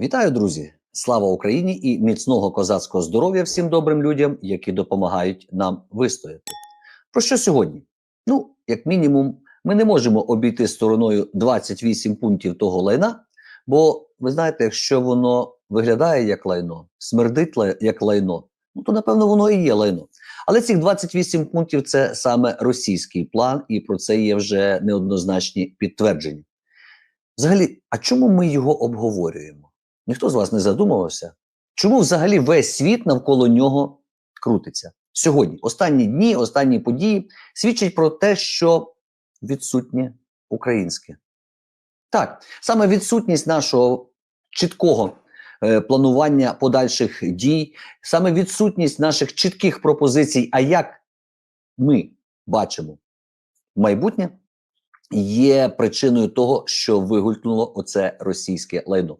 Вітаю, друзі! Слава Україні і міцного козацького здоров'я всім добрим людям, які допомагають нам вистояти. Про що сьогодні? Ну, як мінімум, ми не можемо обійти стороною 28 пунктів того лайна, бо ви знаєте, якщо воно виглядає як лайно, смердить як лайно, ну то напевно воно і є лайно. Але цих 28 пунктів це саме російський план, і про це є вже неоднозначні підтвердження. Взагалі, а чому ми його обговорюємо? Ніхто з вас не задумувався, чому взагалі весь світ навколо нього крутиться? Сьогодні, останні дні, останні події свідчать про те, що відсутнє українське. Так, саме відсутність нашого чіткого е, планування подальших дій, саме відсутність наших чітких пропозицій, а як ми бачимо майбутнє, є причиною того, що вигулькнуло оце російське лайно.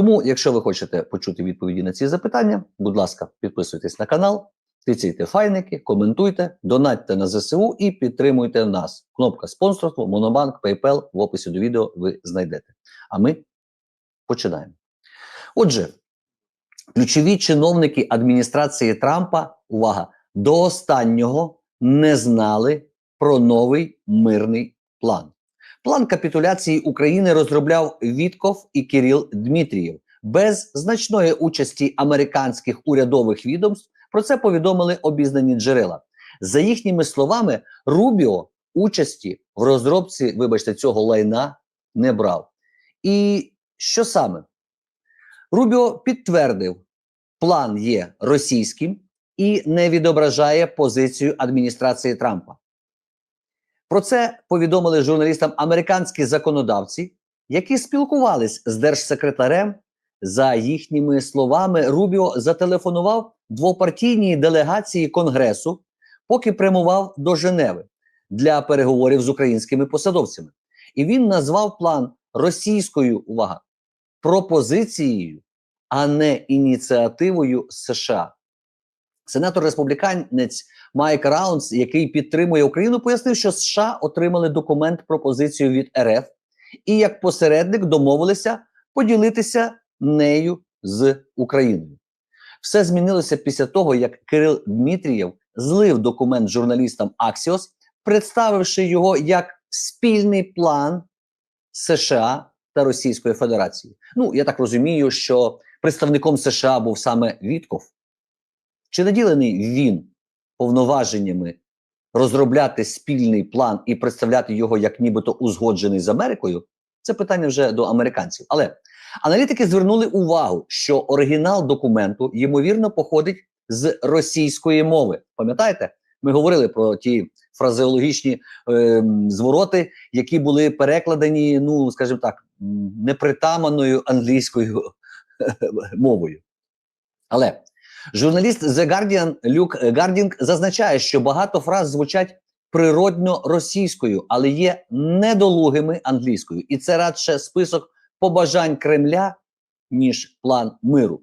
Тому, якщо ви хочете почути відповіді на ці запитання, будь ласка, підписуйтесь на канал, тицяйте файники, коментуйте, донатьте на ЗСУ і підтримуйте нас. Кнопка спонсорство, Монобанк, PayPal в описі до відео ви знайдете. А ми починаємо. Отже, ключові чиновники адміністрації Трампа, увага, до останнього не знали про новий мирний план. План капітуляції України розробляв Вітков і Кирил Дмитрієв без значної участі американських урядових відомств. Про це повідомили обізнані джерела. За їхніми словами, Рубіо участі в розробці, вибачте, цього лайна не брав. І що саме? Рубіо підтвердив, план є російським і не відображає позицію адміністрації Трампа. Про це повідомили журналістам американські законодавці, які спілкувались з держсекретарем. За їхніми словами, Рубіо зателефонував двопартійній делегації Конгресу, поки прямував до Женеви для переговорів з українськими посадовцями. І він назвав план російською увага пропозицією, а не ініціативою США. Сенатор республіканець Майк Раунс, який підтримує Україну, пояснив, що США отримали документ пропозицію від РФ і як посередник домовилися поділитися нею з Україною. Все змінилося після того, як Кирил Дмитрієв злив документ журналістам Axios, представивши його як спільний план США та Російської Федерації. Ну, я так розумію, що представником США був саме Вітков. Чи наділений він повноваженнями розробляти спільний план і представляти його як нібито узгоджений з Америкою? Це питання вже до американців. Але аналітики звернули увагу, що оригінал документу ймовірно походить з російської мови. Пам'ятаєте? Ми говорили про ті фразеологічні е, звороти, які були перекладені, ну скажімо так, м, непритаманною англійською мовою. Але журналіст The Guardian Люк Гардінг зазначає, що багато фраз звучать природньо російською, але є недолугими англійською. І це радше список побажань Кремля, ніж план миру.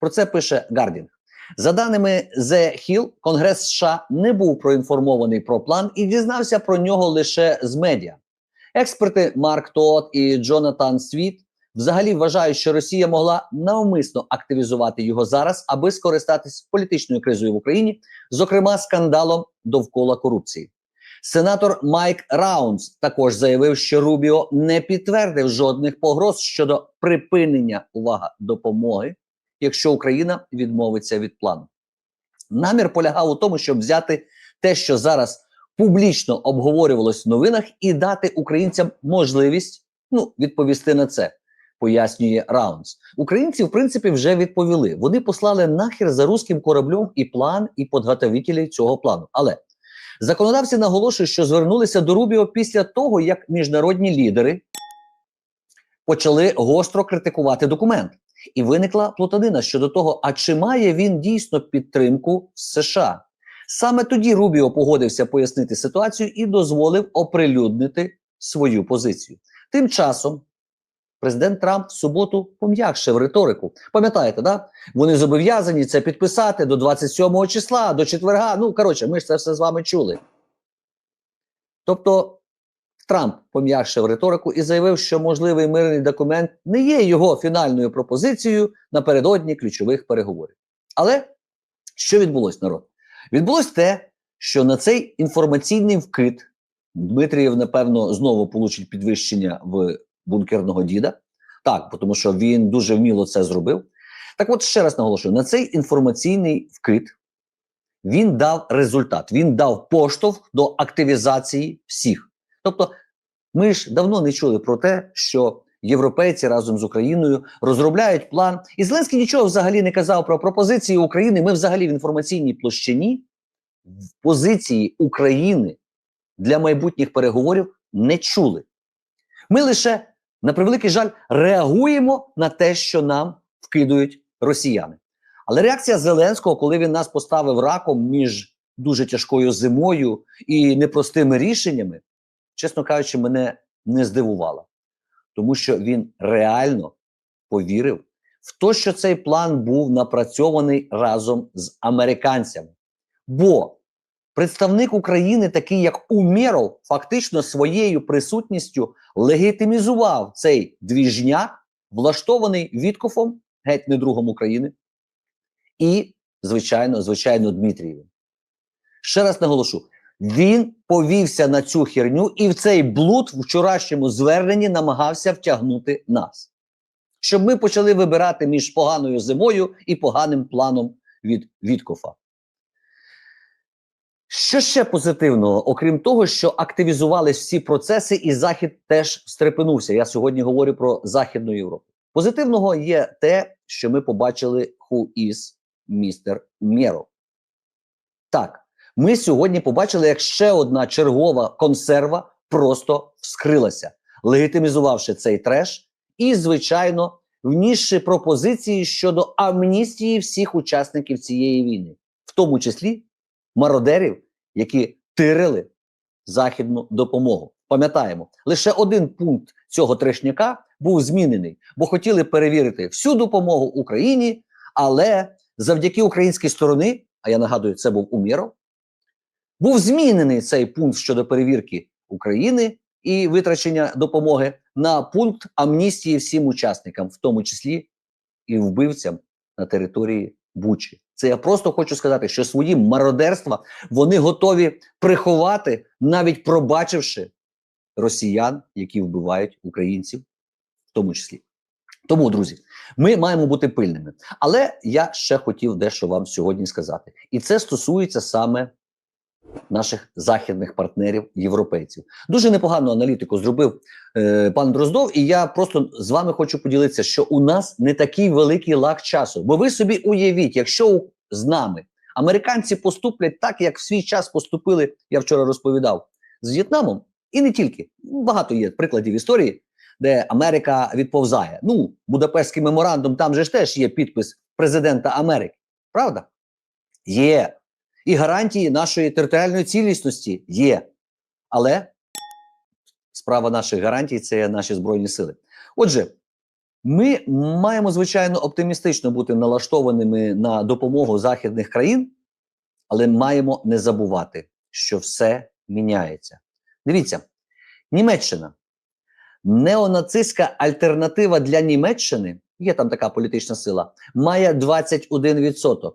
Про це пише Гардінг. За даними The Hill, Конгрес США не був проінформований про план і дізнався про нього лише з медіа. Експерти Марк Тот і Джонатан Світ взагалі вважають, що Росія могла навмисно активізувати його зараз, аби скористатись політичною кризою в Україні, зокрема скандалом довкола корупції. Сенатор Майк Раунс також заявив, що Рубіо не підтвердив жодних погроз щодо припинення увага допомоги, якщо Україна відмовиться від плану. Намір полягав у тому, щоб взяти те, що зараз публічно обговорювалось в новинах, і дати українцям можливість ну, відповісти на це. Пояснює Раунс. Українці, в принципі, вже відповіли. Вони послали нахер за руським кораблем і план, і підготовителі цього плану. Але законодавці наголошують, що звернулися до Рубіо після того, як міжнародні лідери почали гостро критикувати документ. І виникла плутанина щодо того, а чи має він дійсно підтримку з США. Саме тоді Рубіо погодився пояснити ситуацію і дозволив оприлюднити свою позицію. Тим часом президент Трамп в суботу пом'якшив риторику. Пам'ятаєте, да? Вони зобов'язані це підписати до 27 числа, до четверга. Ну, коротше, ми ж це все з вами чули. Тобто Трамп пом'якшив риторику і заявив, що можливий мирний документ не є його фінальною пропозицією напередодні ключових переговорів. Але що відбулось, народ? Відбулось те, що на цей інформаційний вкид Дмитрієв, напевно, знову получить підвищення в бункерного діда. Так, тому що він дуже вміло це зробив. Так от ще раз наголошую: на цей інформаційний вкид він дав результат, він дав поштовх до активізації всіх. Тобто, ми ж давно не чули про те, що європейці разом з Україною розробляють план. І Зеленський нічого взагалі не казав про пропозиції України. Ми взагалі в інформаційній площині в позиції України для майбутніх переговорів не чули. Ми лише, на превеликий жаль, реагуємо на те, що нам вкидують росіяни. Але реакція Зеленського, коли він нас поставив раком між дуже тяжкою зимою і непростими рішеннями, чесно кажучи, мене не здивувала. Тому що він реально повірив в те, що цей план був напрацьований разом з американцями. Бо представник України, такий як Умєров, фактично своєю присутністю легітимізував цей двіжняк, влаштований Віткофом, геть не другом України, і, звичайно, звичайно, Дмитрієвим. Ще раз наголошу: він повівся на цю херню і в цей блуд в вчорашньому зверненні намагався втягнути нас, щоб ми почали вибирати між поганою зимою і поганим планом від Віткофа. Що ще позитивного, окрім того, що активізувались всі процеси, і Захід теж стрепенувся. Я сьогодні говорю про Західну Європу. Позитивного є те, що ми побачили who is містер Мєров. Так, ми сьогодні побачили, як ще одна чергова консерва просто вскрилася, легітимізувавши цей треш і, звичайно, внісши пропозиції щодо амністії всіх учасників цієї війни, в тому числі мародерів, які тирили західну допомогу. Пам'ятаємо, лише один пункт цього трешняка був змінений, бо хотіли перевірити всю допомогу Україні, але завдяки українській сторони, а я нагадую, це був Умєров, був змінений цей пункт щодо перевірки України і витрачення допомоги на пункт амністії всім учасникам, в тому числі і вбивцям на території Бучі. Це я просто хочу сказати, що свої мародерства вони готові приховати, навіть пробачивши росіян, які вбивають українців, в тому числі. Тому, друзі, ми маємо бути пильними. Але я ще хотів дещо вам сьогодні сказати. І це стосується саме наших західних партнерів, європейців. Дуже непогану аналітику зробив е, пан Дроздов, і я просто з вами хочу поділитися, що у нас не такий великий лак часу. Бо ви собі уявіть, якщо з нами американці поступлять так, як в свій час поступили, я вчора розповідав з В'єтнамом, і не тільки багато є прикладів історії де Америка відповзає. Ну, Будапештський меморандум, там же ж теж є підпис президента Америки. Правда? Є. І гарантії нашої територіальної цілісності є. Але справа наших гарантій це наші Збройні Сили. Отже, ми маємо, звичайно, оптимістично бути налаштованими на допомогу західних країн, але маємо не забувати, що все міняється. Дивіться, Німеччина неонацистська альтернатива для Німеччини, є там така політична сила, має 21%.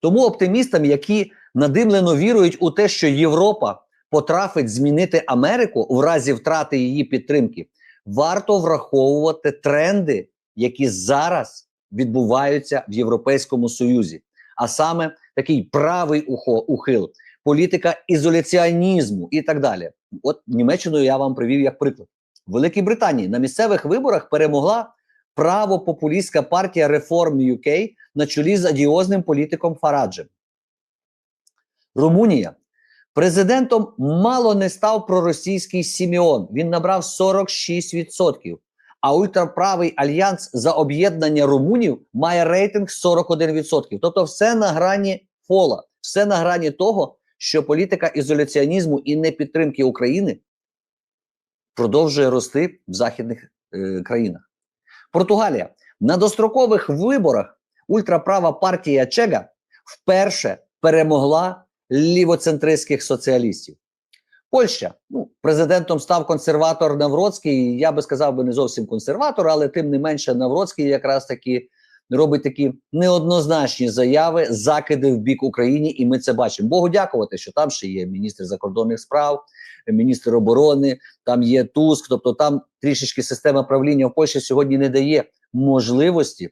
Тому оптимістам, які надимлено вірують у те, що Європа потрафить змінити Америку в разі втрати її підтримки, варто враховувати тренди, які зараз відбуваються в Європейському Союзі, а саме такий правий ухил, політика ізоляціонізму і так далі. От Німеччину я вам привів як приклад. В Великій Британії на місцевих виборах перемогла правопопулістська партія Reform UK на чолі з адіозним політиком Фараджем. Румунія. Президентом мало не став проросійський Сіміон. Він набрав 46%. А ультраправий альянс за об'єднання румунів має рейтинг 41%. Тобто, все на грані фола, все на грані того, що політика ізоляціонізму і непідтримки України продовжує рости в західних е, країнах. Португалія на дострокових виборах ультраправа партія Чега вперше перемогла лівоцентристських соціалістів. Польща. Ну, президентом став консерватор Навроцький. Я би сказав би не зовсім консерватор, але тим не менше Навроцький якраз таки робить такі неоднозначні заяви, закиди в бік Україні, і ми це бачимо. Богу дякувати, що там ще є міністр закордонних справ, міністр оборони, там є Туск. Тобто, там трішечки система правління в Польщі сьогодні не дає можливості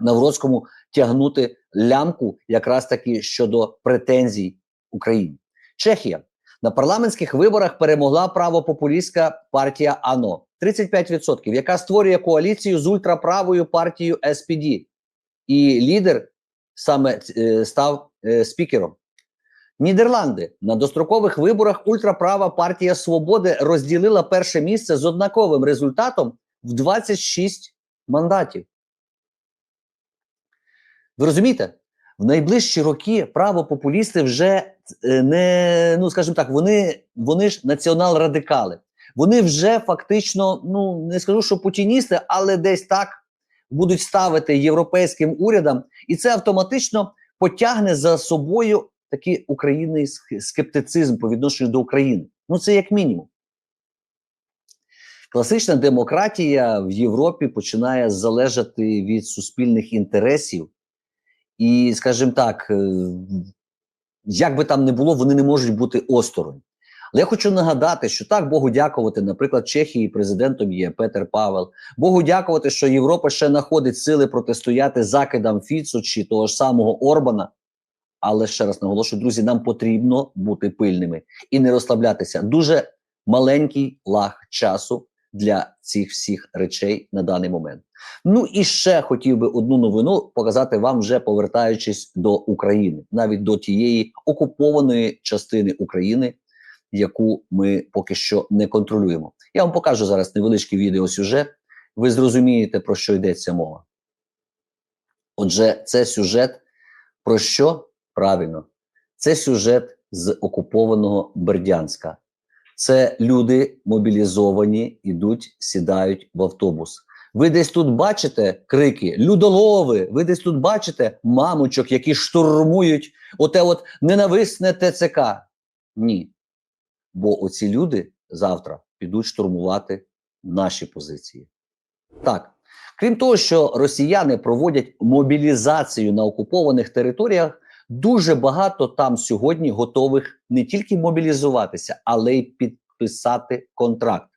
Навроцькому тягнути лямку, якраз таки щодо претензій Україні. Чехія на парламентських виборах перемогла правопопулістська партія АНО 35%, яка створює коаліцію з ультраправою партією СПД. І лідер саме е, став е, спікером. Нідерланди на дострокових виборах ультраправа партія Свободи розділила перше місце з однаковим результатом в 26 мандатів. Ви розумієте? В найближчі роки правопопулісти вже е, не ну скажімо так, вони, вони ж націонал-радикали. Вони вже фактично, ну не скажу, що путіністи, але десь так будуть ставити європейським урядам, і це автоматично потягне за собою такий українний скептицизм по відношенню до України. Ну це як мінімум. Класична демократія в Європі починає залежати від суспільних інтересів. І, скажімо так, е, як би там не було, вони не можуть бути осторонь. Але я хочу нагадати, що так Богу дякувати, наприклад, Чехії президентом є Петер Павел. Богу дякувати, що Європа ще знаходить сили протистояти закидам Фіцу чи того ж самого Орбана. Але ще раз наголошую, друзі, нам потрібно бути пильними і не розслаблятися. Дуже маленький лаг часу для цих всіх речей на даний момент. Ну і ще хотів би одну новину показати вам, вже повертаючись до України, навіть до тієї окупованої частини України, яку ми поки що не контролюємо. Я вам покажу зараз невеличкий відеосюжет. Ви зрозумієте, про що йдеться мова. Отже, це сюжет про що? Правильно, це сюжет з окупованого Бердянська. Це люди мобілізовані, ідуть, сідають в автобус. Ви десь тут бачите крики людолови. Ви десь тут бачите мамочок, які штурмують оте от ненависне ТЦК. Ні. Бо оці люди завтра підуть штурмувати наші позиції. Так. Крім того, що росіяни проводять мобілізацію на окупованих територіях, дуже багато там сьогодні готових не тільки мобілізуватися, але й підписати контракт.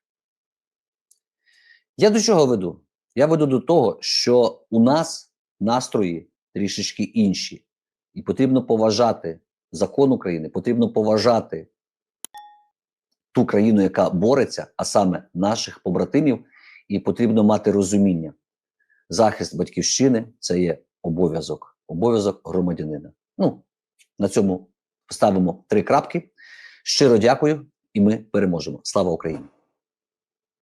Я до чого веду? Я веду до того, що у нас настрої трішечки інші, і потрібно поважати закон України, потрібно поважати ту країну, яка бореться, а саме наших побратимів, і потрібно мати розуміння. Захист батьківщини це є обов'язок, обов'язок громадянина. Ну, на цьому ставимо три крапки. Щиро дякую, і ми переможемо. Слава Україні!